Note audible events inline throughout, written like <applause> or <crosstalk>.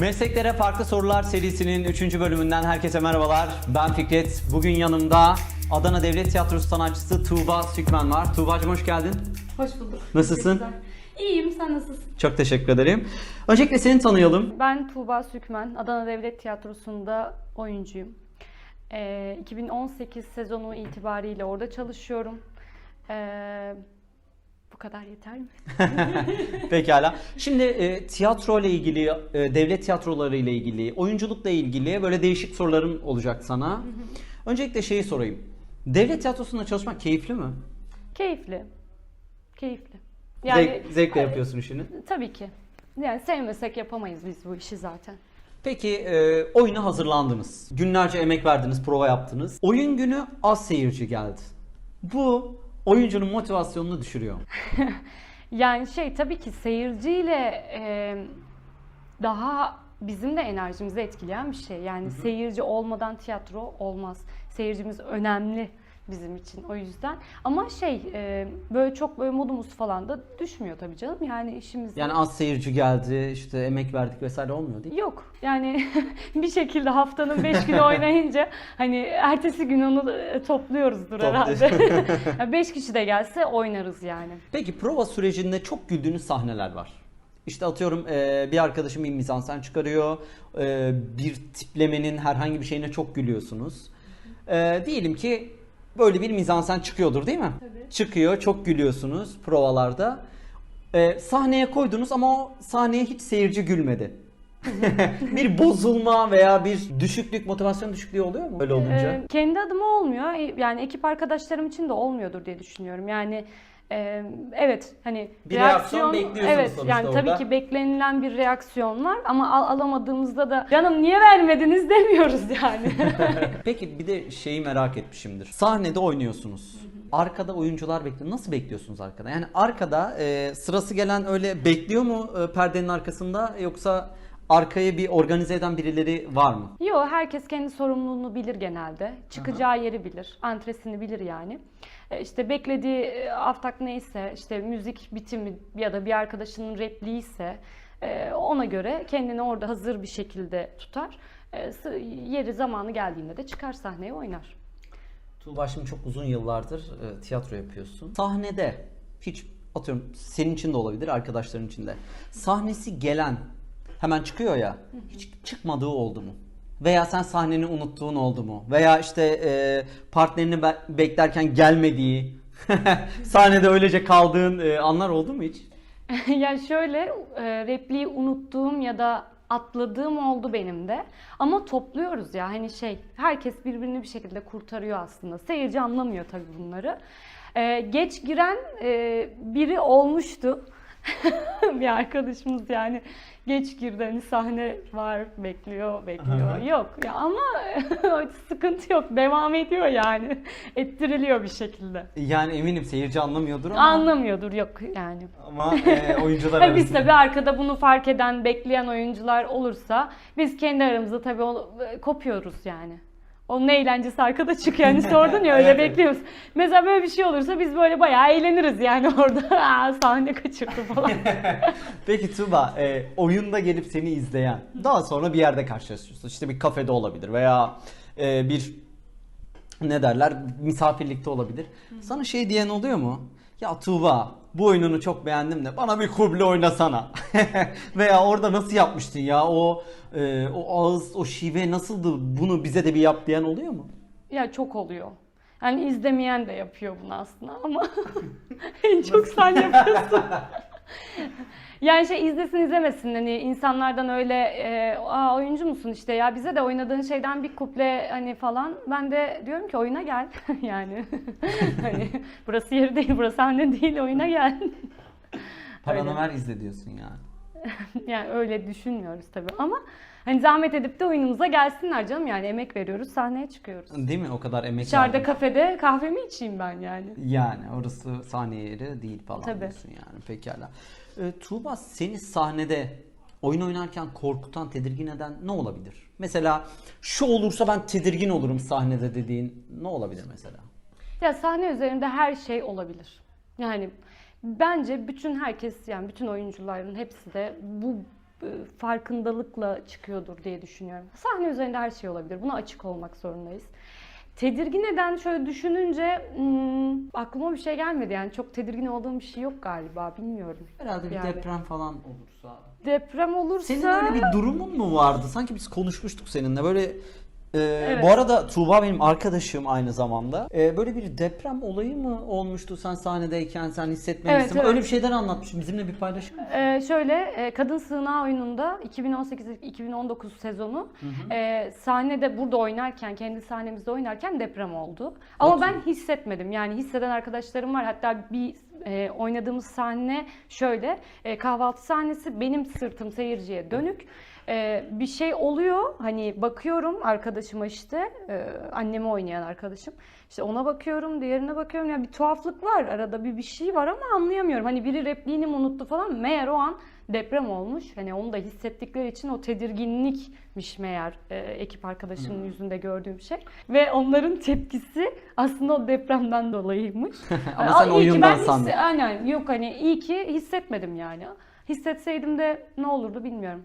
Mesleklere Farklı Sorular serisinin 3. bölümünden herkese merhabalar. Ben Fikret. Bugün yanımda Adana Devlet Tiyatrosu sanatçısı Tuğba Sükmen var. Tuğba'cığım hoş geldin. Hoş bulduk. Nasılsın? İyiyim, sen nasılsın? Çok teşekkür ederim. Öncelikle seni tanıyalım. Ben Tuğba Sükmen, Adana Devlet Tiyatrosu'nda oyuncuyum. Ee, 2018 sezonu itibariyle orada çalışıyorum. Ee, bu kadar yeter mi? <laughs> <laughs> Pekala. Şimdi e, tiyatro ile ilgili, e, devlet tiyatroları ile ilgili, oyunculukla ilgili böyle değişik sorularım olacak sana. Öncelikle şeyi sorayım. Devlet tiyatrosunda çalışmak keyifli mi? Keyifli. Keyifli. Zevk, zevkle yapıyorsun işini. Tabii ki. Yani sevmesek yapamayız biz bu işi zaten. Peki e, oyuna hazırlandınız. Günlerce emek verdiniz, prova yaptınız. Oyun günü az seyirci geldi. Bu oyuncunun motivasyonunu düşürüyor. <laughs> Yani şey tabii ki seyirciyle e, daha bizim de enerjimizi etkileyen bir şey. Yani seyirci olmadan tiyatro olmaz. Seyircimiz önemli bizim için o yüzden. Ama şey e, böyle çok böyle modumuz falan da düşmüyor tabii canım. Yani işimiz Yani az seyirci geldi, işte emek verdik vesaire olmuyor değil mi? Yok yani <laughs> bir şekilde haftanın 5 günü oynayınca hani ertesi gün onu e, topluyoruzdur Topluyoruz. herhalde. <laughs> 5 kişi de gelse oynarız yani. Peki prova sürecinde çok güldüğünüz sahneler var. İşte atıyorum e, bir arkadaşım bir mizansen çıkarıyor. e, bir tiplemenin herhangi bir şeyine çok gülüyorsunuz. E, diyelim ki böyle bir mizansen çıkıyordur değil mi? Tabii. Çıkıyor, çok gülüyorsunuz provalarda. E, sahneye koydunuz ama o sahneye hiç seyirci gülmedi. <laughs> bir bozulma veya bir düşüklük, motivasyon düşüklüğü oluyor mu öyle olunca? Ee, kendi adıma olmuyor. Yani ekip arkadaşlarım için de olmuyordur diye düşünüyorum. Yani e, evet hani Bir reaksiyon bekliyorsunuz evet sonuçta yani orada. tabii ki beklenilen bir reaksiyon var ama al- alamadığımızda da canım niye vermediniz <laughs> demiyoruz yani. <laughs> Peki bir de şeyi merak etmişimdir. Sahnede oynuyorsunuz. Arkada oyuncular bekliyor. Nasıl bekliyorsunuz arkada? Yani arkada e, sırası gelen öyle bekliyor mu e, perdenin arkasında yoksa arkaya bir organize eden birileri var mı? Yo herkes kendi sorumluluğunu bilir genelde. Çıkacağı yeri bilir. Antresini bilir yani. E, İşte beklediği e, aftak neyse, işte müzik bitimi ya da bir arkadaşının repliği ise e, ona göre kendini orada hazır bir şekilde tutar. E, sı- Yeri zamanı geldiğinde de çıkar sahneye oynar. Tuğba şimdi çok uzun yıllardır e, tiyatro yapıyorsun. Sahnede hiç atıyorum senin için de olabilir arkadaşların için de. Sahnesi gelen hemen çıkıyor ya hiç çıkmadığı oldu mu? Veya sen sahneni unuttuğun oldu mu? Veya işte e, partnerini be- beklerken gelmediği <laughs> sahnede öylece kaldığın e, anlar oldu mu hiç? <laughs> yani şöyle e, repliği unuttuğum ya da atladığım oldu benim de. Ama topluyoruz ya hani şey herkes birbirini bir şekilde kurtarıyor aslında. Seyirci anlamıyor tabii bunları. E, geç giren e, biri olmuştu. <laughs> bir arkadaşımız yani geç girdi hani sahne var bekliyor bekliyor. Yok ya ama <laughs> sıkıntı yok devam ediyor yani. Ettiriliyor bir şekilde. Yani eminim seyirci anlamıyordur ama, anlamıyordur yok yani. Ama e, <laughs> oyuncular Ha, biz arasında. tabii arkada bunu fark eden, bekleyen oyuncular olursa biz kendi aramızda tabii e, kopuyoruz yani. Onun eğlencesi arkada çıkıyor. Yani sordun ya <laughs> öyle bekliyoruz. Mesela böyle bir şey olursa biz böyle bayağı eğleniriz yani <laughs> orada. Aa, sahne kaçırdı falan. <laughs> Peki Tuğba, e, oyunda gelip seni izleyen, daha sonra bir yerde karşılaşıyorsun. İşte bir kafede olabilir veya e, bir ne derler misafirlikte olabilir. Sana şey diyen oluyor mu? Ya Tuğba bu oyununu çok beğendim de bana bir kuble oynasana. <laughs> veya orada nasıl yapmıştın ya o e, o ağız o şive nasıldı bunu bize de bir yap diyen oluyor mu? ya çok oluyor. Yani izlemeyen de yapıyor bunu aslında ama <laughs> en çok sen yapıyorsun. <laughs> Yani şey izlesin izlemesin. Hani insanlardan öyle e, Aa, oyuncu musun işte ya? Bize de oynadığın şeyden bir kuple hani falan. Ben de diyorum ki oyuna gel. <laughs> Yani. <laughs> Hani burası yeri değil burası sahne değil. Oyuna gel. Paranı Öyle. ver izle diyorsun yani. <laughs> yani öyle düşünmüyoruz tabii ama hani zahmet edip de oyunumuza gelsinler canım yani emek veriyoruz sahneye çıkıyoruz. Değil mi? O kadar emek Dışarıda verdin. kafede kahvemi içeyim ben yani. Yani orası sahne yeri değil falan Tabii. diyorsun yani pekala. Ee, Tuğba seni sahnede oyun oynarken korkutan, tedirgin eden ne olabilir? Mesela şu olursa ben tedirgin olurum sahnede dediğin ne olabilir mesela? Ya sahne üzerinde her şey olabilir. Yani bence bütün herkes yani bütün oyuncuların hepsi de bu farkındalıkla çıkıyordur diye düşünüyorum. Sahne üzerinde her şey olabilir. Buna açık olmak zorundayız. Tedirgin eden şöyle düşününce hmm, aklıma bir şey gelmedi yani çok tedirgin olduğum bir şey yok galiba bilmiyorum. Herhalde bir Yani. deprem falan olursa. Deprem olursa Senin öyle bir durumun mu vardı? Sanki biz konuşmuştuk seninle böyle e, Evet. Bu arada Tuğba benim arkadaşım aynı zamanda. E, böyle bir deprem olayı mı olmuştu sen sahnedeyken sen hissetmemişsin? Evet, evet. Öyle bir şeyden anlatmış. Bizimle bir paylaşır mısın? Ee, şöyle e, Kadın Sığınağı oyununda 2018-2019 sezonu e, sahnede burada oynarken kendi sahnemizde oynarken deprem oldu. Ama Okey. ben hissetmedim. Yani hisseden arkadaşlarım var. Hatta bir e, oynadığımız sahne şöyle e, kahvaltı sahnesi benim sırtım seyirciye dönük. E, bir şey oluyor hani bakıyorum arkadaşıma işte e, annemi oynayan arkadaşım. İşte ona bakıyorum, diğerine bakıyorum. Ya bir tuhaflık var. Arada bir bir şey var ama anlayamıyorum. Hani biri repliğini mi unuttu falan. Meğer o an deprem olmuş. Hani onu da hissettikleri için o tedirginlikmiş meğer e, ekip arkadaşının yüzünde gördüğüm şey. Ve onların tepkisi aslında o depremden dolayıymış. <laughs> Ama Aa, sen ki oyundan sandın. Aynen yok hani iyi ki hissetmedim yani. Hissetseydim de ne olurdu bilmiyorum.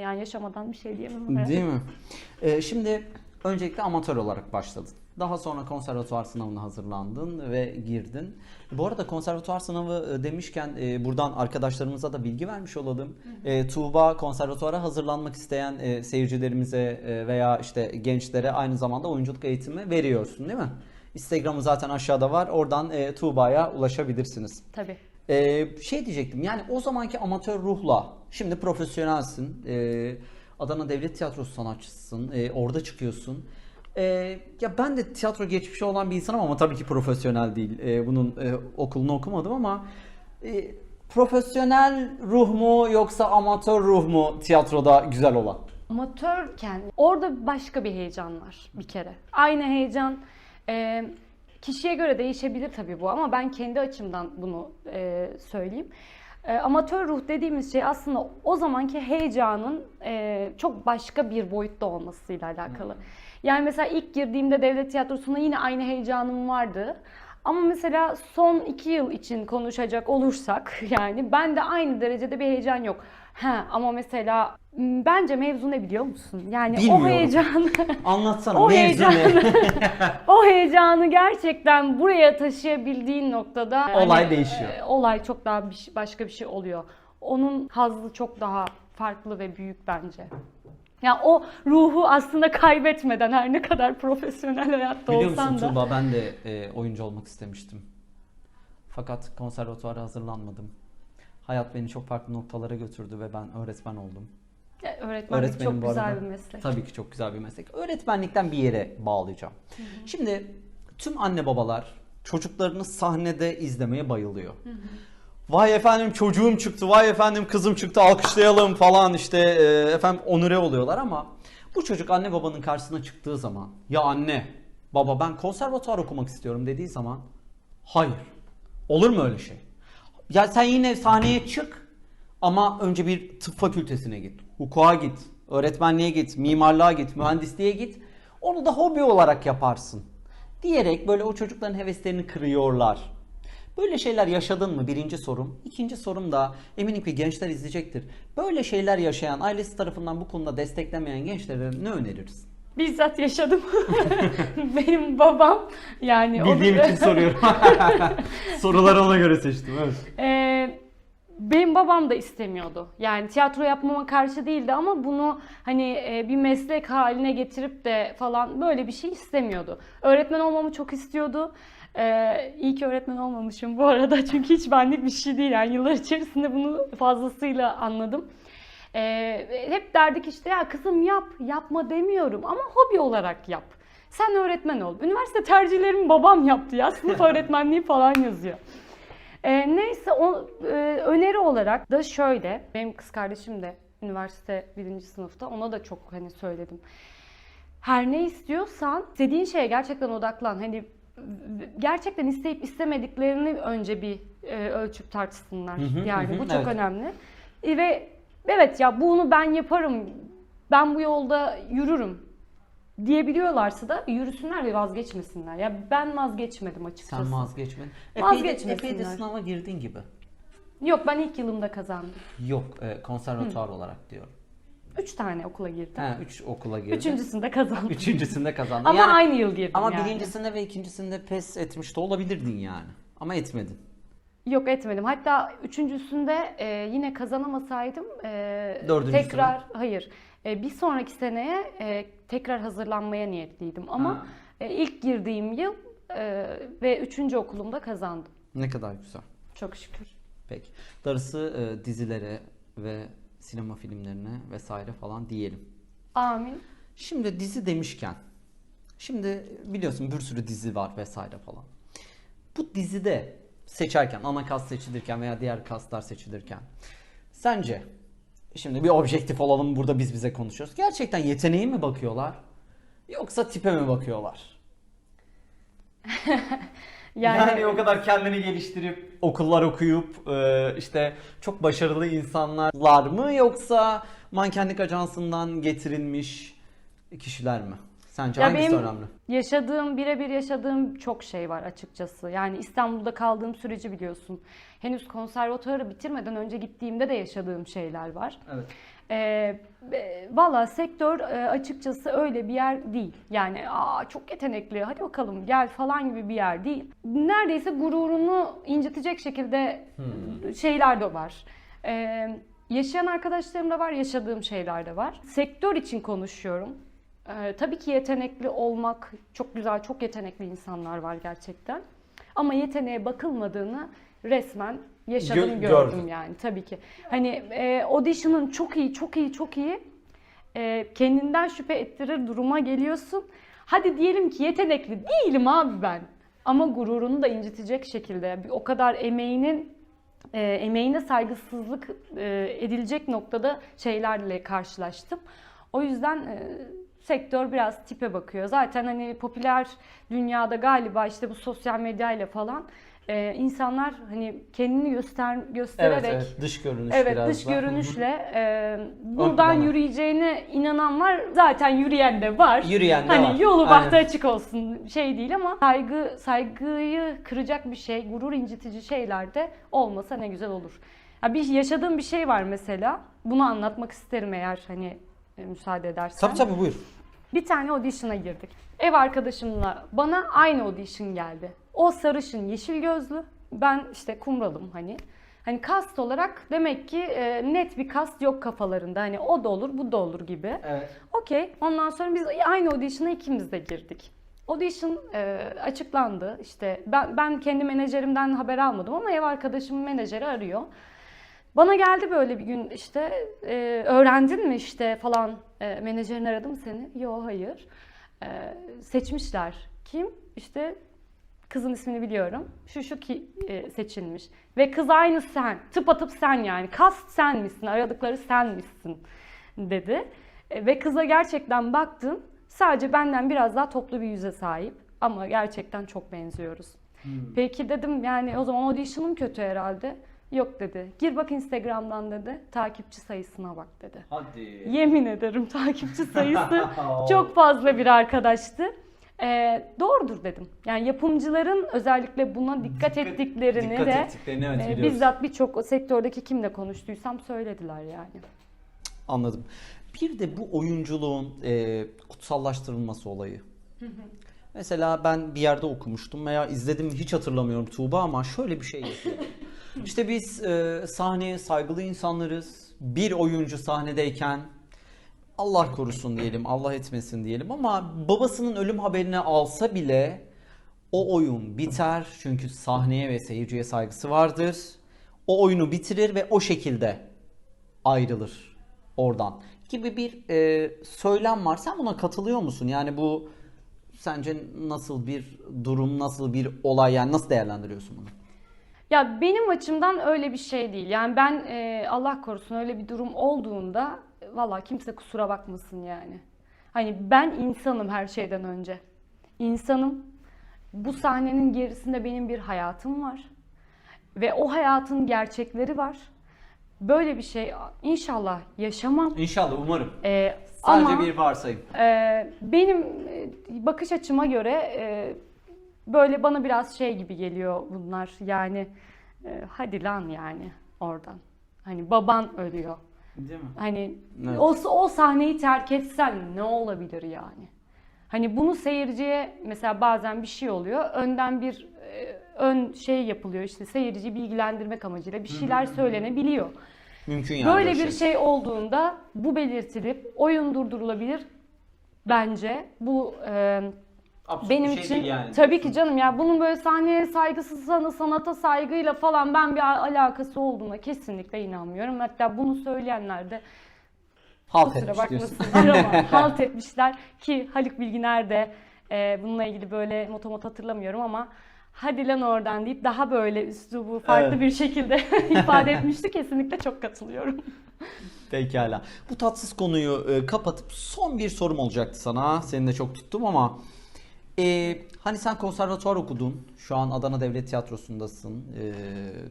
Yani yaşamadan bir şey diyemem. herhalde. Değil mi? E, şimdi öncelikle amatör olarak başladın. Daha sonra konservatuvar sınavına hazırlandın ve girdin. Bu arada konservatuvar sınavı e, demişken e, buradan arkadaşlarımıza da bilgi vermiş olalım. E, Tuğba konservatuvara hazırlanmak isteyen e, seyircilerimize e, veya işte gençlere aynı zamanda oyunculuk eğitimi veriyorsun değil mi? Instagram'ı zaten aşağıda var. Oradan e, Tuğba'ya ulaşabilirsiniz. Tabii. Ee, şey diyecektim yani o zamanki amatör ruhla şimdi profesyonelsin Ee, Adana Devlet Tiyatrosu sanatçısın Ee, orada çıkıyorsun Ee, ya ben de tiyatro geçmişi olan bir insanım ama tabii ki profesyonel değil Ee, bunun e, okulunu okumadım ama e, profesyonel ruh mu yoksa amatör ruh mu tiyatroda güzel olan? Amatörken orada başka bir heyecan var bir kere. Aynı heyecan e, kişiye göre değişebilir tabii bu ama ben kendi açımdan bunu e, söyleyeyim. E, amatör ruh dediğimiz şey aslında o zamanki heyecanın e, çok başka bir boyutta olmasıyla alakalı. Yani mesela ilk girdiğimde devlet tiyatrosuna yine aynı heyecanım vardı. Ama mesela son iki yıl için konuşacak olursak <laughs> yani ben de aynı derecede bir heyecan yok. Ha, ama mesela bence mevzu ne biliyor musun? Yani Bilmiyorum. o heyecanı Anlatsana O mevzu ne? heyecanı- <laughs> o heyecanı gerçekten buraya taşıyabildiğin noktada Olay yani, değişiyor. e, olay çok daha bir, başka bir şey oluyor. Onun hazzı çok daha farklı ve büyük bence. Yani o ruhu aslında kaybetmeden her ne kadar profesyonel hayatta Biliyor olsan musun da. Tuğba ben de e, oyuncu olmak istemiştim. Fakat konservatuvara hazırlanmadım. Hayat beni çok farklı noktalara götürdü ve ben öğretmen oldum. Ya, Öğretmenlik Öğretmenim çok bu güzel arada. bir meslek. Tabii ki çok güzel bir meslek. Öğretmenlikten bir yere bağlayacağım. Şimdi tüm anne babalar çocuklarını sahnede izlemeye bayılıyor. Vay efendim çocuğum çıktı, vay efendim kızım çıktı alkışlayalım falan işte e, efendim onure oluyorlar ama bu çocuk anne babanın karşısına çıktığı zaman ya anne baba ben konservatuvar okumak istiyorum dediği zaman hayır olur mu öyle şey? Ya sen yine sahneye çık ama önce bir tıp fakültesine git, hukuka git, öğretmenliğe git, mimarlığa git, mühendisliğe git. Onu da hobi olarak yaparsın. Diyerek böyle o çocukların heveslerini kırıyorlar. Böyle şeyler yaşadın mı? Birinci sorum. İkinci sorum da eminim ki gençler izleyecektir. Böyle şeyler yaşayan, ailesi tarafından bu konuda desteklemeyen gençlere ne önerirsin? Bizzat yaşadım. <laughs> Benim babam yani o da- Bildiğim için soruyorum. <laughs> <laughs> Soruları ona göre seçtim. Evet. Ee, benim babam da istemiyordu. Yani tiyatro yapmama karşı değildi ama bunu hani e, bir meslek haline getirip de falan böyle bir şey istemiyordu. Öğretmen olmamı çok istiyordu. Ee, iyi ki öğretmen olmamışım bu arada <laughs> çünkü hiç benlik bir şey değil. Yani yıllar içerisinde bunu fazlasıyla anladım. Ee, hep derdik işte ya kızım yap, yapma demiyorum ama hobi olarak yap. Sen öğretmen ol. Üniversite tercihlerimi babam yaptı ya. Sınıf <laughs> öğretmenliği falan yazıyor. Ee, neyse o e, öneri olarak da şöyle. Benim kız kardeşim de üniversite birinci sınıfta. Ona da çok hani söyledim. Her ne istiyorsan istediğin şeye gerçekten odaklan. Hani gerçekten isteyip istemediklerini önce bir e, ölçüp tartışsınlar. Hı hı, yani hı, bu çok evet. önemli. E, ve evet ya bunu ben yaparım. Ben bu yolda yürürüm diyebiliyorlarsa da yürüsünler ve vazgeçmesinler. Ya ben vazgeçmedim açıkçası. Sen vazgeçmedin. Epey de, Vazgeçmesinler. epey de sınava girdin gibi. Yok ben ilk yılımda kazandım. Yok e, konservatuar olarak diyorum. Üç tane okula girdim. Ha, üç okula girdin. Üçüncüsünde kazandım. Üçüncüsünde kazandın. Ama Yani- aynı yıl girdim Ama yani. birincisinde ve ikincisinde pes etmiş de olabilirdin yani. Ama etmedin. Yok etmedim. Hatta üçüncüsünde e, yine kazanamasaydım e, Dördüncüsüne? tekrar hayır e, bir sonraki seneye e, tekrar hazırlanmaya niyetliydim. Ama Ha. e, ilk girdiğim yıl e, ve üçüncü okulumda kazandım. Ne kadar güzel. Çok şükür. Peki. Darısı e, dizilere ve sinema filmlerine vesaire falan diyelim. Amin. Şimdi dizi demişken, şimdi biliyorsun bir sürü dizi var vesaire falan. Bu dizide seçerken, ana kast seçilirken veya diğer kastlar seçilirken sence şimdi bir objektif olalım burada biz bize konuşuyoruz. Gerçekten yeteneğe mi bakıyorlar? Yoksa tipe mi bakıyorlar? <laughs> Yani, Yani, o kadar kendini geliştirip okullar okuyup e, işte çok başarılı insanlar mı yoksa mankenlik ajansından getirilmiş kişiler mi? Sence Ya hangisi benim önemli? yaşadığım, birebir yaşadığım çok şey var açıkçası. Yani İstanbul'da kaldığım süreci biliyorsun. Henüz konservatuarı bitirmeden önce gittiğimde de yaşadığım şeyler var. Evet. Ee, Valla sektör e, açıkçası öyle bir yer değil. Yani Aa, çok yetenekli hadi bakalım gel falan gibi bir yer değil. Neredeyse gururunu incitecek şekilde şeyler de var. Ee, yaşayan arkadaşlarım da var, yaşadığım şeyler de var. Sektör için konuşuyorum. Ee, tabii ki yetenekli olmak çok güzel, çok yetenekli insanlar var gerçekten. Ama yeteneğe bakılmadığını resmen yaşadım, Gö- gördüm gördün. yani tabii ki. Hani e, audition'ın çok iyi, çok iyi, çok iyi. E, kendinden şüphe ettirir duruma geliyorsun. Hadi diyelim ki yetenekli değilim abi ben. Ama gururunu da incitecek şekilde o kadar emeğinin e, emeğine saygısızlık e, edilecek noktada şeylerle karşılaştım. O yüzden e, sektör biraz tipe bakıyor. Zaten hani popüler dünyada galiba işte bu sosyal medyayla falan e, insanlar hani kendini göster göstererek dış görünüş Evet biraz dış da. görünüşle e, buradan plana. yürüyeceğine inanan var. Zaten yürüyen de var. Yürüyen de hani var. yolu bahtı açık olsun şey değil ama saygı saygıyı kıracak bir şey, gurur incitici şeyler de olmasa ne güzel olur. Ya bir yaşadığım bir şey var mesela. Bunu anlatmak isterim eğer hani müsaade edersen. Tabii tabii buyur. Bir tane audition'a girdik. Ev arkadaşımla bana aynı audition geldi. O sarışın yeşil gözlü. Ben işte kumralım hani. Hani kast olarak demek ki e, net bir kast yok kafalarında. Hani o da olur bu da olur gibi. Evet. Okey. Ondan sonra biz aynı audition'a ikimiz de girdik. Audition e, açıklandı. İşte ben, ben kendi menajerimden haber almadım ama ev arkadaşımın menajeri arıyor. Bana geldi böyle bir gün işte e, öğrendin mi işte falan e, menajerin aradı mı seni? Yok hayır. E, seçmişler. Kim? İşte kızın ismini biliyorum. Şu şu ki e, seçilmiş. Ve kız aynı sen. Tıpatıp sen yani. Kast sen misin? Aradıkları sen misin? Dedi. E, ve kıza gerçekten baktım. Sadece benden biraz daha toplu bir yüze sahip. Ama gerçekten çok benziyoruz. Peki dedim yani o zaman audition'ım kötü herhalde. Yok dedi. Gir bak Instagram'dan dedi. Takipçi sayısına bak dedi. Hadi. Yemin ederim takipçi sayısı <laughs> çok fazla bir arkadaştı. Ee, doğrudur dedim. Yani yapımcıların özellikle buna dikkat, ettiklerini dikkat de ettiklerini evet e, biliyoruz. bizzat birçok sektördeki kimle konuştuysam söylediler yani. Anladım. Bir de bu oyunculuğun e, kutsallaştırılması olayı. Mesela ben bir yerde okumuştum veya izledim hiç hatırlamıyorum Tuğba ama şöyle bir şey. <laughs> işte biz e, sahneye saygılı insanlarız. Bir oyuncu sahnedeyken Allah korusun diyelim, Allah etmesin diyelim ama babasının ölüm haberini alsa bile o oyun biter çünkü sahneye ve seyirciye saygısı vardır. O oyunu bitirir ve o şekilde ayrılır oradan gibi bir e, söylem var. Sen buna katılıyor musun? Yani bu sence nasıl bir durum, nasıl bir olay yani nasıl değerlendiriyorsun bunu? Ya benim açımdan öyle bir şey değil. Yani ben e, Allah korusun öyle bir durum olduğunda valla kimse kusura bakmasın yani. Hani ben insanım her şeyden önce. İnsanım. Bu sahnenin gerisinde benim bir hayatım var. Ve o hayatın gerçekleri var. Böyle bir şey inşallah yaşamam. İnşallah umarım. E, Sadece ama bir varsayım. e, benim e, bakış açıma göre e, böyle bana biraz şey gibi geliyor bunlar. Yani e, hadi lan yani. oradan. Hani baban ölüyor. Değil mi? Hani Evet. o, o sahneyi terk etsen ne olabilir yani? Hani bunu seyirciye mesela bazen bir şey oluyor. Önden bir e, ön şey yapılıyor işte seyirciyi bilgilendirmek amacıyla bir şeyler söylenebiliyor. Mümkün yani. Böyle bir şey olduğunda bu belirtilip oyun durdurulabilir bence. Bu e, Absürt benim bir şey için değil yani. tabii ki canım ya bunun böyle sahneye saygısız sana sanata saygıyla falan ben bir alakası olduğuna kesinlikle inanmıyorum. Hatta bunu söyleyenler de Halt kusura etmiş diyorsun. bakmasınlar ama <laughs> halt etmişler ki Haluk Bilginer de e, bununla ilgili böyle motomot hatırlamıyorum ama hadi lan oradan deyip daha böyle üslubu farklı Evet. bir şekilde <laughs> ifade etmişti. Kesinlikle çok katılıyorum. Pekala. Bu tatsız konuyu e, kapatıp son bir sorum olacaktı sana. Seni de çok tuttum ama e, hani sen konservatuvar okudun. Şu an Adana Devlet Tiyatrosu'ndasın. E,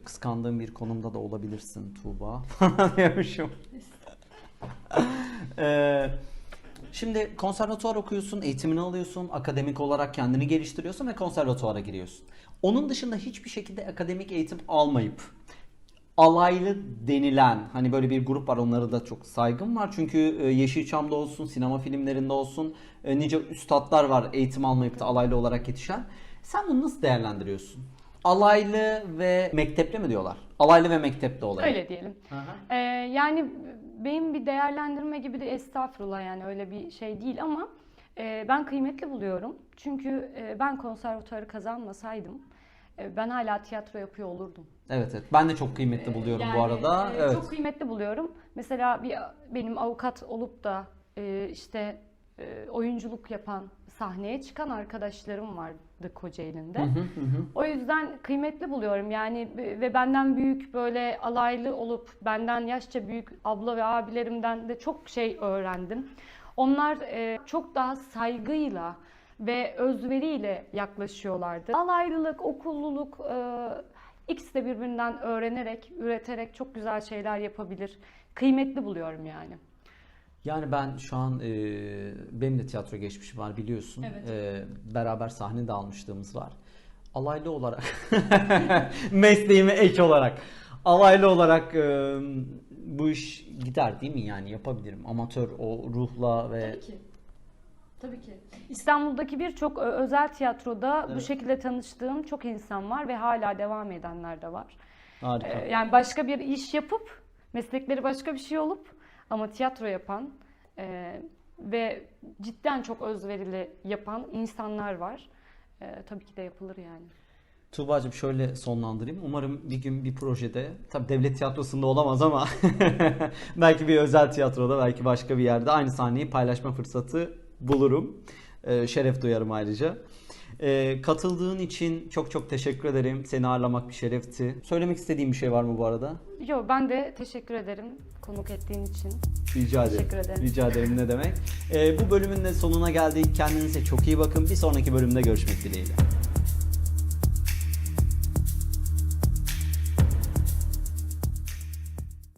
kıskandığın bir konumda da olabilirsin Tuğba. <laughs> Diyormuşum. E, şimdi konservatuvar okuyorsun, eğitimini alıyorsun, akademik olarak kendini geliştiriyorsun ve konservatuvara giriyorsun. Onun dışında hiçbir şekilde akademik eğitim almayıp alaylı denilen hani böyle bir grup var onlara da çok saygım var. Çünkü e, Yeşilçam'da olsun, sinema filmlerinde olsun e, nice üstadlar var eğitim almayıp da alaylı olarak yetişen. Sen bunu nasıl değerlendiriyorsun? Alaylı ve mektepli mi diyorlar? Alaylı ve mektepli olay. Öyle diyelim. Ee, yani benim bir değerlendirme gibi de estağfurullah yani öyle bir şey değil ama e, ben kıymetli buluyorum. Çünkü e, ben konservatuarı kazanmasaydım e, ben hala tiyatro yapıyor olurdum. Evet evet. Ben de çok kıymetli buluyorum bu Yani, arada. e, evet. Çok kıymetli buluyorum. Mesela bir benim avukat olup da e, işte e, oyunculuk yapan, sahneye çıkan arkadaşlarım vardı Kocaeli'nde. Hı hı hı. O yüzden kıymetli buluyorum yani ve benden büyük böyle alaylı olup benden yaşça büyük abla ve abilerimden de çok şey öğrendim. Onlar e, çok daha saygıyla ve özveriyle yaklaşıyorlardı. Alaylılık, okulluluk e, ikisi de birbirinden öğrenerek, üreterek çok güzel şeyler yapabilir. Kıymetli buluyorum yani. Yani ben şu an e, benim de tiyatro geçmişim var biliyorsun. Evet. E, beraber sahne de almışlığımız var. Alaylı olarak <laughs> mesleğime ek olarak alaylı olarak e, bu iş gider değil mi yani yapabilirim. Amatör o ruhla ve Tabii ki. Tabii ki. İstanbul'daki birçok özel tiyatroda bu Evet. şekilde tanıştığım çok insan var ve hala devam edenler de var. harika. Ee, Yani başka bir iş yapıp meslekleri başka bir şey olup ama tiyatro yapan e, ve cidden çok özverili yapan insanlar var. Ee, tabii ki de yapılır yani. Tuğba'cığım şöyle sonlandırayım. Umarım bir gün bir projede, tabii devlet tiyatrosunda olamaz ama <laughs> belki bir özel tiyatroda, belki başka bir yerde aynı sahneyi paylaşma fırsatı bulurum. Ee, şeref duyarım ayrıca. Ee, katıldığın için çok çok teşekkür ederim. Seni ağırlamak bir şerefti. Söylemek istediğin bir şey var mı bu arada? Yo ben de teşekkür ederim konuk ettiğin için. Rica ederim. Teşekkür ederim. Rica ederim ne demek. Ee, bu bölümün de sonuna geldik. Kendinize çok iyi bakın. Bir sonraki bölümde görüşmek dileğiyle.